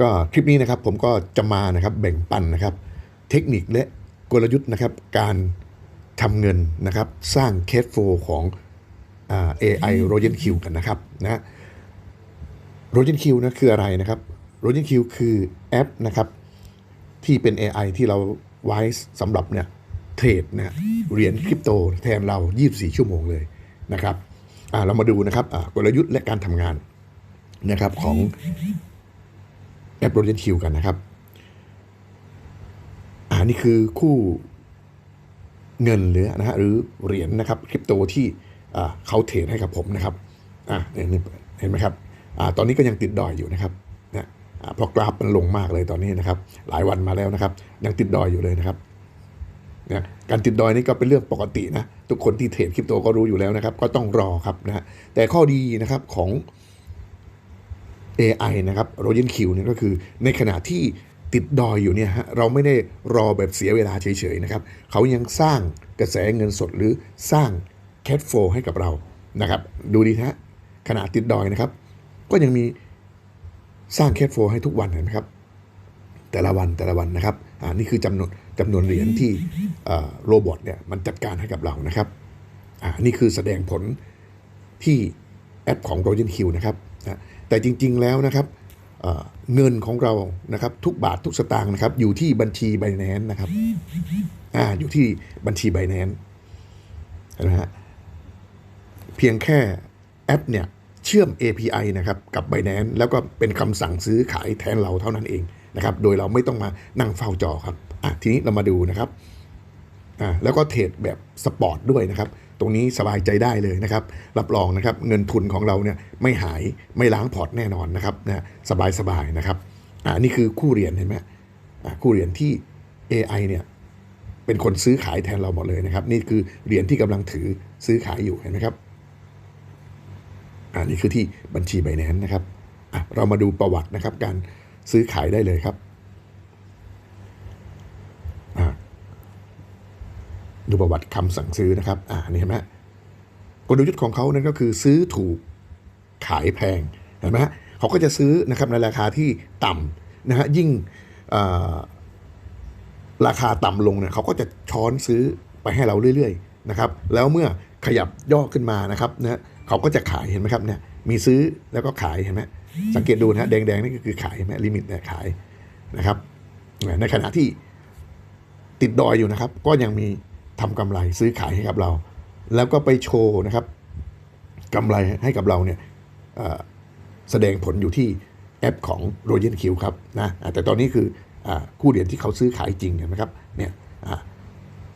ก็คลิปนี้นะครับผมก็จะมานะครับแบ่งปันนะครับ เทคนิคและกลยุทธ์นะครับ การทำเงินนะครับ สร้างเคสโฟของอ่า AI r o g e n Q กันนะครับนะ r o g e n Q นะคืออะไรนะครับ r o g e n Q คือแอปนะครับ ที่เป็น AI ที่เราไว้สำหรับเนี่ยเทรดนะเหรียญคริปโตแทนเรา 24 ชั่วโมงเลยนะครับเรามาดูนะครับกลยุทธ์และการทำงานนะครับของ แอป r o g e n Q กันนะครับอ่านี่คือคู่เงินหรือนะฮะหรือเหรียญนะครับคริปโตที่เขาเทรดให้กับผมนะครับอ่าเนี่ยนี่เห็นไหมครับอ่าตอนนี้ก็ยังติดดอยอยู่นะครับนะอ่าเพราะกราฟมันลงมากเลยตอนนี้นะครับ หลายวันมาแล้วนะครับ ยังติดดอยอยู่เลยนะครับนะการติดดอยนี่ก็เป็นเรื่องปกตินะ ทุกคนที่เทรดคริปโตก็รู้อยู่แล้วนะครับ ก็ต้องรอครับนะฮะแต่ข้อดีนะครับของ AI นะครับ r o g e n Q เนี่ยก็คือในขณะที่ติดดอยอยู่เนี่ยฮะเราไม่ได้รอแบบเสียเวลาเฉยๆนะครับเขายังสร้างกระแสเงินสดหรือสร้าง cash flow ให้กับเรานะครับดูดีฮะขณะติดดอยนะครับ ก็ยังมีสร้าง cash flow ให้ทุกวันเห็นไหมครับ แต่ละวันแต่ละวันนะครับอ่านี่คือจำนวนจำนวนเหรียญที่เอ่อโรบอทเนี่ยมันจัดการให้กับเรานะครับอ่านี่คือแสดงผลที่แอปของ r o g e n Q นะครับนะ แต่จริง ๆ แล้วนะครับเเงินของเรานะครับทุกบาททุกสตางค์นะครับอยู่ที่บัญชี b บ n a n c e นะครับอ่าอยู่ที่บัญชี b บ n a n c e นะฮะเพียงแค่แอปเนี่ยเชื่อม API นะครับกับ Binance แล้วก็เป็นคำสั่งซื้อขายแทนเราเท่านั้นเองนะครับโดยเราไม่ต้องมานั่งเฝ้าจอครับอะทีนี้เรามาดูนะครับอ่าแล้วก็เทรดแบบสปอร์ตด้วยนะครับ ตรงนี้สบายใจได้เลยนะครับ รับรองนะครับเงินทุนของเราเนี่ยไม่หายไม่ล้างพอร์ตแน่นอนนะครับนะสบายสบายนะครับอ่านี่คือคู่เหรียญเห็นไหมอ่าคู่เหรียญที่ AI เนี่ยเป็นคนซื้อขายแทนเราหมดเลยนะครับ นี่คือเหรียญที่กำลังถือซื้อขายอยู่เห็นไหมครับอ่านี่คือที่บัญชีไบแนนนะครับอะเรามาดูประวัตินะครับ การซื้อขายได้เลยครับอ่า ดูประวัติคำสั่งซื้อนะครับ อ่านี่เห็นไหมกลยุทธ์ของเขานั่นก็คือซื้อถูกขายแพงเห็นไหมฮะเขาก็จะซื้อนะครับในราคาที่ต่ำนะฮะยิ่งราคาต่ำลงเนี่ยเขาก็จะช้อนซื้อไปให้เราเรื่อยๆนะครับ แล้วเมื่อขยับย่อขึ้นมานะครับนะเขาก็จะขายเห็นไหมครับเนี่ยมีซื้อแล้วก็ขายเห็นไหมสังเกตดูนะฮะแดงๆนี่ก็คือขายเห็นไหมลิมิตเนี่ยขายนะครับในขณะที่ติดดอยอยู่นะครับ ก็ยังมี ทำกำไรซื้อขายให้กับเรา แล้วก็ไปโชว์นะครับกำไรให้กับเราเนี่ยแสดงผลอยู่ที่แอปของ r o g e n Q ครับนะแต่ตอนนี้คืออคู่เหรียญที่เขาซื้อขายจริงเห็นไหมครับเนี่ย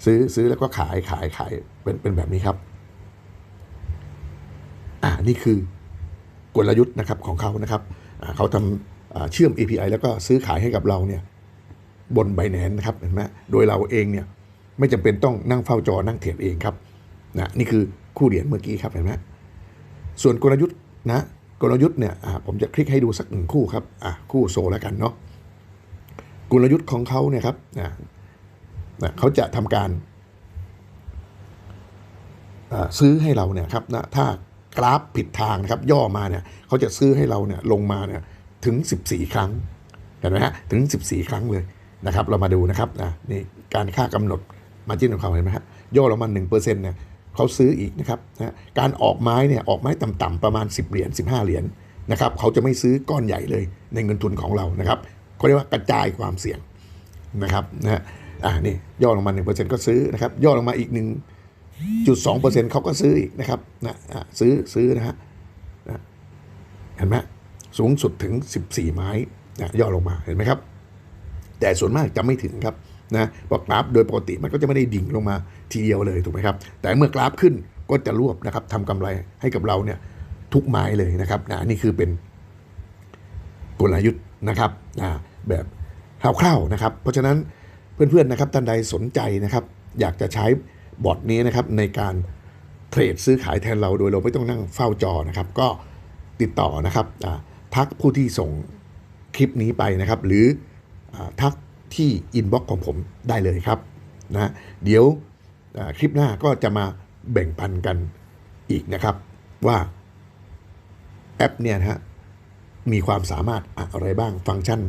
ซื้อซื้อแล้วก็ขายขายขายเป็นเป็นแบบนี้ครับอ่านี่คือกลยุทธ์นะครับของเขานะครับเขาทำเชื่อม API แล้วก็ซื้อขายให้กับเราเนี่ยบน b บ n a n c e นะครับเห็นไหมโดยเราเองเนี่ย ไม่จำเป็นต้องนั่งเฝ้าจอนั่งเทรดเองครับนะนี่คือคู่เหรียญเมื่อกี้ครับเห็นไหมส่วนกลยุทธ์นะกลยุทธ์เนี่ยอ่าผมจะคลิกให้ดูสักหนึ่งคู่ครับอะคู่โซแล้วกันเนาะกลยุทธ์ของเขาเนี่ยครับนะนะเขาจะทำการซื้อให้เราเนี่ยครับนะถ้ากราฟผิดทางนะครับ ย่อมาเนี่ยเขาจะซื้อให้เราเนี่ยลงมาเนี่ยถึง 14 ครั้งเห็นไหมฮะถึง 14 ครั้งเลยนะครับ เรามาดูนะครับนะนี่การค่ากำหนด มาจิ้นของเขาเห็นไหมฮะย่อลงมา1%เนี่ยเขาซื้ออีกนะครับนะการออกไม้เนี่ยออกไม้ต่ำๆประมาณ 10 เหรียญ15 เหรียญนะครับเขาจะไม่ซื้อก้อนใหญ่เลยในเงินทุนของเรานะครับเขาเรียกว่ากระจายความเสี่ยงนะครับนะฮะอ่านี่ย่อลงมา 1%ก็ซื้อนะครับย่อลงมาอีก 1.2%เขาก็ซื้ออีกนะครับนะซื้อซื้อนะฮะนะเห็นไหมสูงสุดถึง 14 ไม้นะย่อลงมาเห็นไหมครับ แต่ส่วนมากจะไม่ถึงครับ นะเพราะกราฟโดยปกติมันก็จะไม่ได้ดิ่งลงมาทีเดียวเลยถูกไหมครับ แต่เมื่อกราฟขึ้นก็จะรวบนะครับทำกำไรให้กับเราเนี่ยทุกไม้เลยนะครับนะนี่คือเป็นกลยุทธ์นะครับนะแบบคร่าวๆนะครับ เพราะฉะนั้นเพื่อนๆนะครับท่านใดสนใจนะครับ อยากจะใช้บอทนี้นะครับในการเทรดซื้อขายแทนเราโดยเราไม่ต้องนั่งเฝ้าจอนะครับ ก็ติดต่อนะครับทักผู้ที่ส่งคลิปนี้ไปนะครับ หรืออทัก ที่อินบ็อกของผมได้เลยครับนะเดี๋ยวคลิปหน้าก็จะมาแบ่งปันกันอีกนะครับ ว่าแอปเนี่ยนะฮะมีความสามารถอะไรบ้างฟังก์ชัน